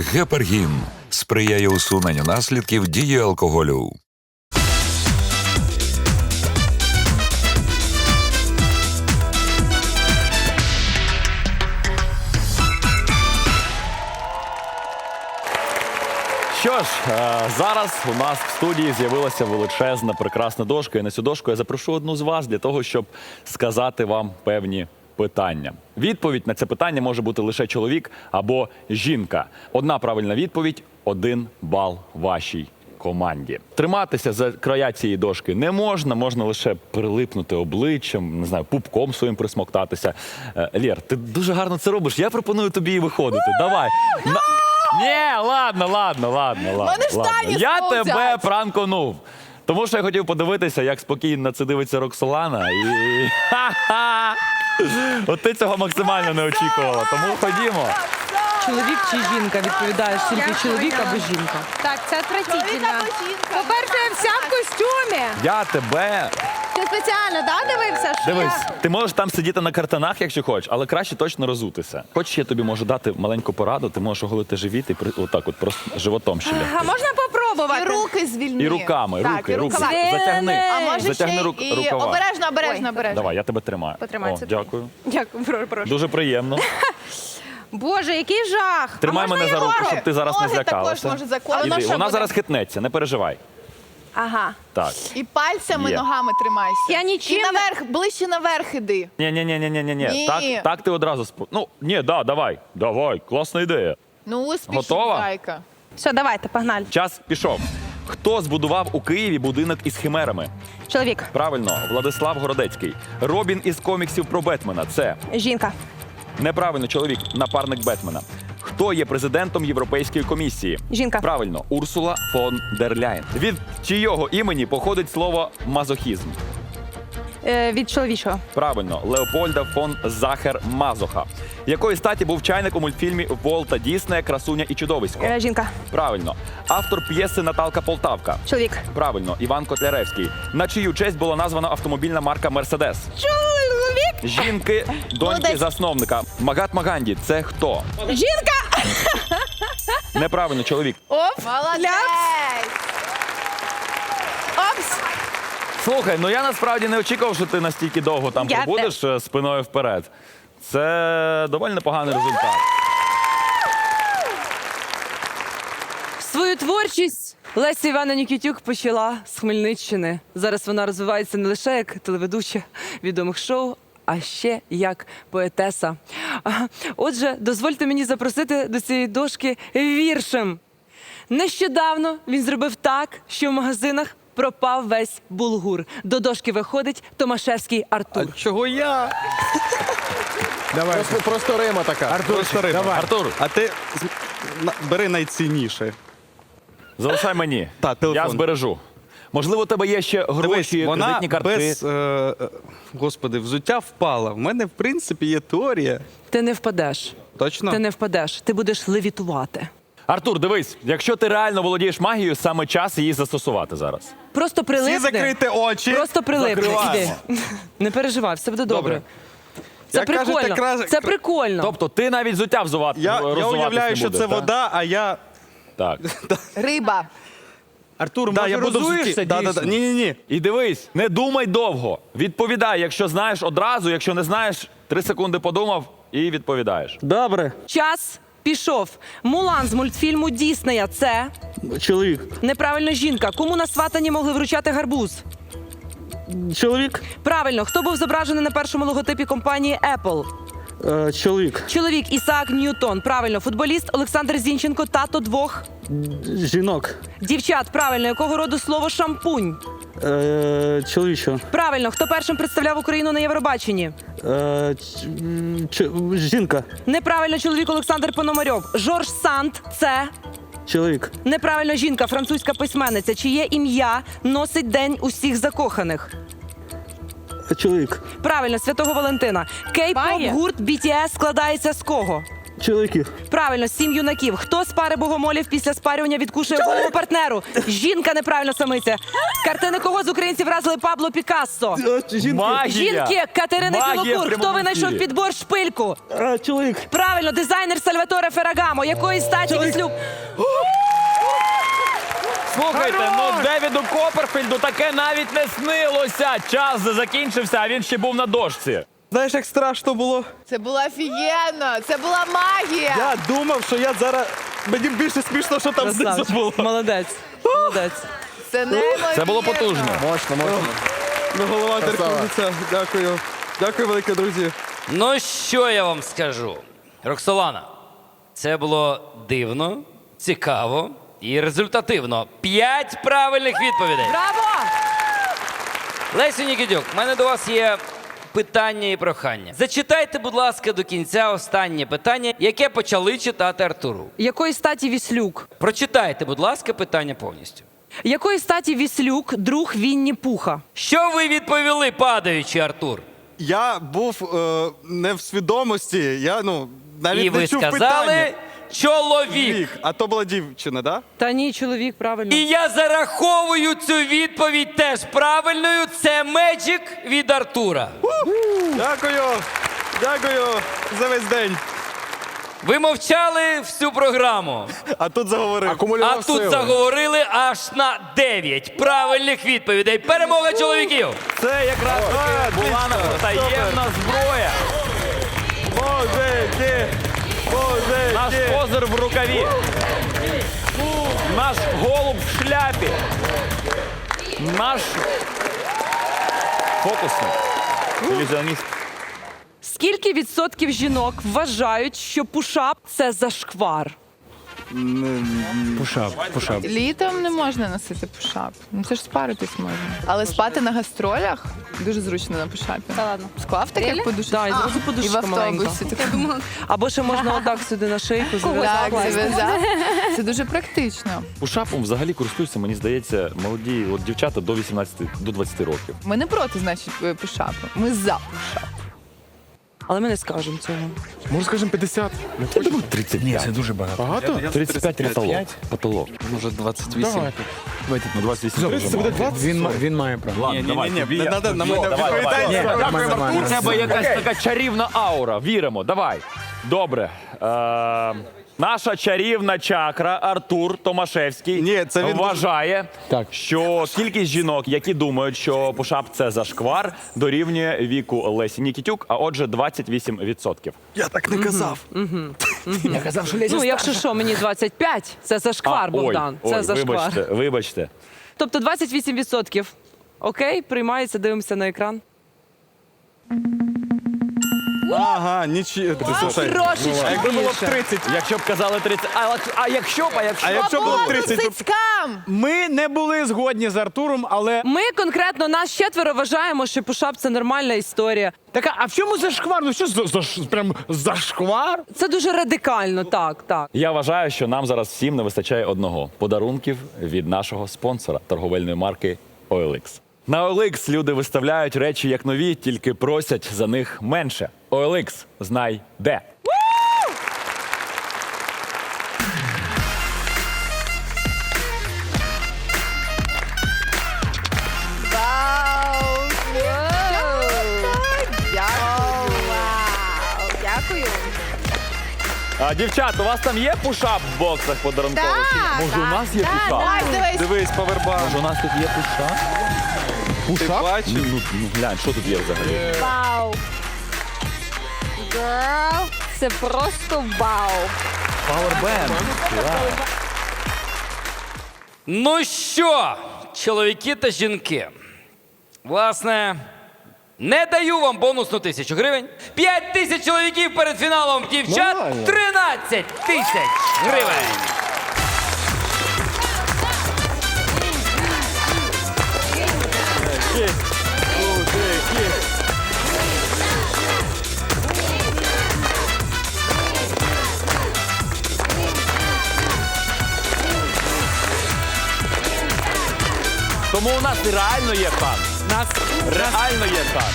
Гепаргін сприяє усуненню наслідків дії алкоголю. Що ж, е, зараз у нас в студії з'явилася величезна, прекрасна дошка. І на цю дошку я запрошу одну з вас для того, щоб сказати вам певні питання. Відповідь на це питання може бути лише чоловік або жінка. Одна правильна відповідь один бал вашій команді. Триматися за края цієї дошки не можна, можна лише прилипнути обличчям, не знаю, пупком своїм присмоктатися. Е, Лєр, ти дуже гарно це робиш. Я пропоную тобі і виходити. Давай. Ні, ладно, ладно, ладно, ладно. Ладно. Я тебе пранконув. Тому що я хотів подивитися, як спокійно на це дивиться Роксолана. І. Ха-ха! От ти цього максимально не очікувала. Тому ходімо. Чоловік чи жінка? Відповідаєш тільки чоловік або жінка. Так, це отвратительно. жінка. По-перше, я вся в костюмі. Я тебе. Ти спеціально, да, дивився? Що Дивись, я... ти можеш там сидіти на картанах, якщо хочеш, але краще точно розутися. Хочеш, я тобі можу дати маленьку пораду, ти можеш оголити живіт і при- отак, от просто животом ще лягти. А можна І руки звільни. І руками, Так, руки, і руки. Затягни. А може Затягни ще рук, і рукава. обережно, обережно, Ой. обережно. Давай, я тебе тримаю. Потримай, О, це дякую. Дякую, про- прошу. Дуже приємно. Боже, який жах. Тримай а можна мене за руку, щоб ти зараз не Ноги також злякалася. може заколоти. Іди, що Вона буде? зараз хитнеться, не переживай. Ага. Так. І пальцями Є. ногами тримайся. Я нічим І не- наверх, ближче наверх іди. Ні, ні, ні, ні, ні, ні, ні. Ні. Так, так ти одразу сп... Ну, ні, да, давай. Давай, класна ідея. Ну, успіх, Готова? зайка. Все, давайте, погнали. Час пішов. Хто збудував у Києві будинок із химерами? Чоловік, Правильно, Владислав Городецький. Робін із коміксів про Бетмена. Це жінка, неправильно чоловік, напарник Бетмена. Хто є президентом Європейської комісії? Жінка. Правильно, Урсула фон дер Ляєн. Від чийого імені походить слово мазохізм? Е, від чоловічого. Правильно, Леопольда фон Захер Мазоха. Якої статі був чайник у мультфільмі Волта Діснея Красуня і чудовисько? Е, жінка, Правильно. Автор п'єси Наталка Полтавка. чоловік. Правильно, Іван Котляревський. На чию честь була названа автомобільна марка Мерседес. Чоловік! Жінки, доньки Молодець. засновника. Магатма Ганді – це хто? Жінка! Неправильно, чоловік. Оп! Молодець! Слухай, ну я насправді не очікував, що ти настільки довго там Я пробудеш е, спиною вперед. Це доволі непоганий результат. Свою творчість Леся Івана Нікітюк почала з Хмельниччини. Зараз вона розвивається не лише як телеведуча відомих шоу, а ще як поетеса. А, Отже, дозвольте мені запросити до цієї дошки віршем. Нещодавно він зробив так, що в магазинах пропав весь булгур. До дошки виходить Томашевський Артур. Чого я? Давай. Просто, просто Рима така. Артур, просто Рима. Давай. Артур. А ти з- на- бери найцінніше. Залишай мені. Та, телефон. Я збережу. Можливо, у тебе є ще Дивись, гроші, вона кредитні картки. без, е, е, господи, взуття впала. В мене, в принципі, є теорія. Ти не впадеш. Точно? Ти не впадеш. Ти будеш левітувати. Артур, дивись, якщо ти реально володієш магією, саме час її застосувати зараз. Просто прилипни. Всі закрити очі. Просто прилипни. Закриваємо. Іди. Не переживай, все буде добре. Добре. Це Як кажуть, прикольно. якраз- Це прикольно. Тобто ти навіть взуття взувати Я, я уявляю, що це да? вода, а я. Так. Риба. Артур, Да, може, я буду розуєшся. Да, да, да. дійсно? Ні, ні, ні. І дивись, не думай довго. Відповідай, якщо знаєш одразу, якщо не знаєш, три секунди подумав і відповідаєш. Добре, Час пішов. Мулан з мультфільму Діснея. Це чоловік. неправильно жінка. Кому на сватані могли вручати гарбуз? Чоловік, Правильно, хто був зображений на першому логотипі компанії Apple? е, чоловік, Чоловік Ісаак Ньютон. Правильно, футболіст Олександр Зінченко, тато двох жінок, дівчат. Правильно, якого роду слово шампунь? Е, чоловічо, Правильно, хто першим представляв Україну на Євробаченні? е, ч- м, ч- жінка, Неправильно, чоловік Олександр Пономарьов. Жорж Санд це чоловік, неправильно жінка, французька письменниця. Чиє ім'я носить день усіх закоханих? чоловік, Правильно, святого Валентина. Кей-поп гурт BTS складається з кого? Чоловіки. Правильно, сім юнаків. Хто з пари богомолів після спарювання відкушує голову партнеру? Жінка неправильно самиця. Картини кого з українців вразили Пабло Пікассо? Е, Магія! Жінки Катерини Магія в Білокур. Хто прямому винайшов ефірі. підбор шпильку? Е, Чоловік. Правильно, дизайнер Сальваторе Ферагамо. Якої статі Чоловік. віслюк? Слухайте, ну Девіду Копперфільду таке навіть не снилося. Час закінчився, а він ще був на дошці. Знаєш, як страшно було? Це було офігенно. Це була магія. Я думав, що я зараз. Мені більше смішно, що там знизу Красавчик. було. Молодець. Молодець. Це неймовірно. Це було потужно. Можна, можна. Ну, голова терпиться. Дякую. Дякую, велике, друзі. Ну, що я вам скажу? Роксолана, це було дивно, цікаво і результативно. П'ять правильних відповідей. Браво! Лесю Нікітюк, в мене до вас є питання і прохання. Зачитайте, будь ласка, до кінця останнє питання, яке почали читати Артуру. Якої статі віслюк? Прочитайте, будь ласка, питання повністю. Якої статі віслюк друг Вінні Пуха? Що ви відповіли, падаючи, Артур? Я був е, не в свідомості. Я ну навіть І не ви чув сказали питання. Чоловік. Вік. А то була дівчина, так? Та ні, чоловік, правильно. І я зараховую цю відповідь теж правильною. Це Меджик від Артура. Дякую. Дякую за весь день. Ви мовчали всю програму, А тут заговорив. а тут заговорили аж на 9 правильних відповідей. Перемога чоловіків! Це якраз була наша таємна зброя. Мужики! Наш козир в рукаві. Наш голуб в шляпі. Наш фокусник. Ілюзіоніст. Скільки відсотків жінок вважають, що пушап це зашквар? Літом не можна носити пушап. Ну це ж спаритись можна. Але спати на гастролях дуже зручно на пушапі. Та ладно. Склав так, як подушку? Да, і зразу І в подушка маленька. автобусі. Так, Або ще можна отак сюди на шийку зав'язати. зав'язав. Це дуже практично. Пушапом взагалі користуються, мені здається, молоді от дівчата до 18, до 20 років. Ми не проти, значить, е, пушапу. Ми за пушап. Але ми не скажемо цього. Може, скажемо 50? Я думаю, 35. Ні, це дуже багато. Багато? 35 потолок. Потолок. Може, 28. Ну, 28 дуже мало. Він, він має право. Ладно, давай, ні, ні, не надо на мене відповідати. Дякую. Тебе якась така чарівна аура. Віримо, давай. Добре. Е, наша чарівна чакра Артур Томашевський Ні, це він вважає, Так. що кількість жінок, які думають, що пушап це зашквар, дорівнює віку Лесі Нікітюк, а отже, 28%. Я так не казав. Я казав, що Леся Ну, якщо що, мені 25, це зашквар, ой, Богдан. ой, це зашквар. Вибачте, вибачте. Тобто 28%. Окей, приймається, дивимося на екран. Ага, нічого. Слушай, Трошечки якби було б 30. Якщо б казали 30, а, а якщо б, а якщо А якщо було б 30, то цицькам! Ми не були згодні з Артуром, але Ми конкретно нас четверо вважаємо, що пушап це нормальна історія. така, а в чому зашквар? Ну що за, за, прям зашквар? Це дуже радикально, так, так. Я вважаю, що нам зараз всім не вистачає одного подарунків від нашого спонсора торговельної марки OLX. На OLX люди виставляють речі як нові, тільки просять за них менше. OLX – знай де. Вау! Дякую. Дякую. А, дівчат, у вас там є пушап в боксах подарункових? Так, Може, у так, нас є так, пушап? Ай, дивись. дивись, павербанк. Може, у нас тут є пушап? Ти? Ну, ну, ну, глянь, що тут є взагалі? Вау. Girl, це просто вау. Powerbank. Ну що, чоловіки та жінки? Власне, не даю вам бонусну тисячу гривень. П'ять тисяч чоловіків перед фіналом дівчат. 13 тисяч гривень. Тому у нас реально є шанс. Нас Реально є шанс.